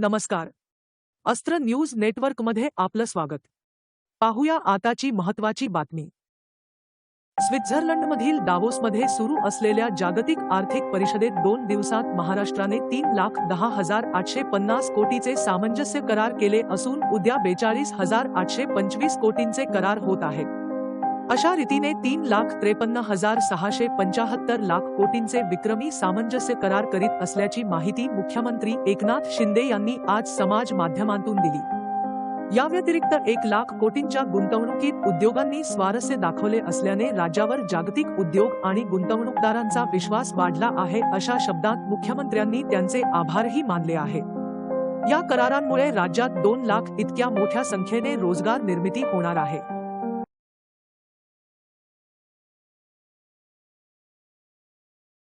नमस्कार. अस्त्र न्यूज नेटवर्कमध्ये आपलं स्वागत. पाहूया आताची महत्वाची बातमी. स्वित्झर्लंडमधील दावोसमध्ये सुरू असलेल्या जागतिक आर्थिक परिषदेत दोन दिवसात महाराष्ट्राने तीन लाख दहा हजार आठशे पन्नास कोटीचे सामंजस्य करार केले असून उद्या बेचाळीस हजार आठशे पंचवीस कोटींचे करार होत आहेत. अशा रीतीने तीन लाख त्रेपन्न हजार सहाशे पंचाहत्तर लाख कोटींचे विक्रमी सामंजस्य करार करीत असल्याची माहिती मुख्यमंत्री एकनाथ शिंदे यांनी आज समाज माध्यमांतून दिली. या व्यतिरिक्त एक लाख कोटींच्या गुंतवणुकीत उद्योगांनी स्वारस्य दाखवले असल्याने राज्यावर जागतिक उद्योग आणि गुंतवणूकदारांचा विश्वास वाढला आहे अशा शब्दात मुख्यमंत्र्यांनी त्यांचे आभारही मानले आहे. या करारांमुळे राज्यात दोन लाख इतक्या मोठ्या संख्येने रोजगार निर्मिती होणार आहे.